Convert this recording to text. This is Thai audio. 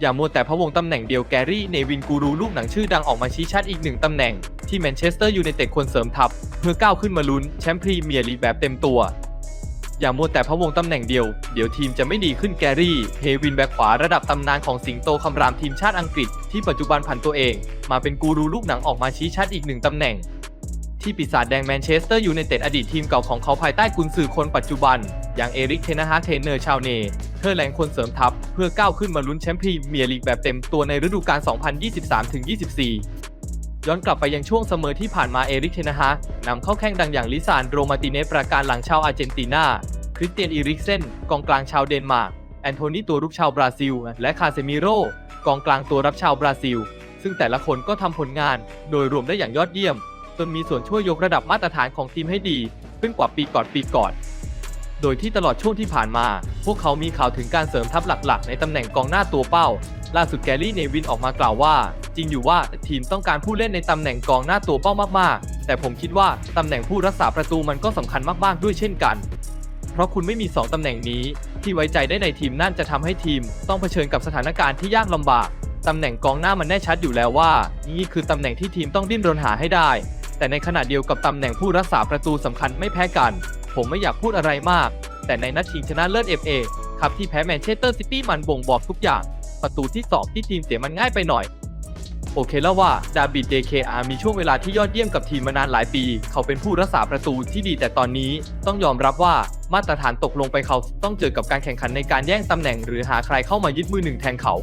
อย่ามัวแต่พะวงตำแหน่งเดียวแกรี่เนวินกูรูลูกหนังชื่อดังออกมาชี้ชัดอีกหนึ่งตำแหน่ง ที่แมนเชสเตอร์ยูไนเต็ดควรเสริมทัพ เพื่อก้าวขึ้นมาลุ้นแชมป์พรีเมียร์ลีกแบบเต็มตัว อย่ามัวแต่พะวงตำแหน่งเดียว เดี๋ยวทีมจะไม่ดีขึ้นแกรี่เฮวินแบ็คขวาระดับตำนานของสิงโตคำรามทีมชาติอังกฤษ ที่ปัจจุบันผันตัวเอง มาเป็นกูรูลูกหนังออกมาชี้ชัดอีกหนึ่งตำแหน่งที่ปีศาจแดงแมนเชสเตอร์ยูไนเต็ดอดีตทีมเก่าของเขาภายใต้กุนซือคนปัจจุบัน อย่างเอริกเทนฮาเทนเนอร์ชาวเน ธอแหลงคนเสริมทัพ เพื่อก้าวขึ้นมาลุ้นแชมป์พรีเมียร์ลีกแบบเต็มตัวในฤดูกาล 2023-24 ย้อนกลับไปยังช่วงเสมอที่ผ่านมาเอริกเทนฮากนำเข้าแข้งดังอย่างลิซานโรมาติเนสประการหลังชาวอาร์เจนตินา คริสเตียนอีริกเซนกองกลางชาวเดนมาร์ก แอนโทนีตัวรุกชาวบราซิล และคาเซมิโรกองกลางตัวรับชาวบราซิล ซึ่งแต่ละคนก็ทำผลงาน โดยรวมได้อย่างยอดเยี่ยม จนมีส่วนช่วยยกระดับมาตรฐานของทีมให้ดี ขึ้นกว่าปีก่อนปีก่อน โดยที่ตลอดช่วงที่ผ่านมา พวกเขามีข่าวถึงการเสริมทัพหลักๆ ในตำแหน่งกองหน้าตัวเป้า ล่าสุดแกรี่เนวินออกมากล่าวว่า จริงอยู่ว่าทีมต้องการผู้เล่นในตำแหน่งกองหน้าตัวเป้ามากๆ แต่ผมคิดว่าตำแหน่งผู้รักษาประตูมันก็สำคัญมากๆด้วยเช่นกัน เพราะคุณไม่มี 2ตำแหน่งนี้ ที่ไว้ใจได้ในทีมนั่นจะทำให้ทีม ต้องเผชิญกับสถานการณ์ที่ยากลำบากตำแหน่งกองหน้ามันแน่ชัดอยู่แล้วว่า นี่คือตำแหน่งที่ทีมต้องดิ้นรนหาให้ได้ แต่ในขณะเดียวกับตำแหน่งผู้รักษาประตูสำคัญไม่แพ้กัน ผมไม่อยากพูดอะไรมาก แต่ในนัดชิงชนะเลิศ FA ครับที่แพ้แมนเชสเตอร์ซิตี้มันบ่งบอกทุกอย่าง ประตูที่ 2 ที่ทีมเสียมันง่ายไปหน่อย โอเคแล้วว่าดาบิดเดเคอามีช่วงเวลาที่ยอดเยี่ยมกับทีมมานานหลายปี เขาเป็นผู้รักษาประตูที่ดีแต่ตอนนี้ต้องยอมรับว่ามาตรฐานตกลงไปเขาต้องเจอกับการแข่งขันในการแย่งตำแหน่ง หรือหาใครเข้ามายึดมือหนึ่งแทนเขา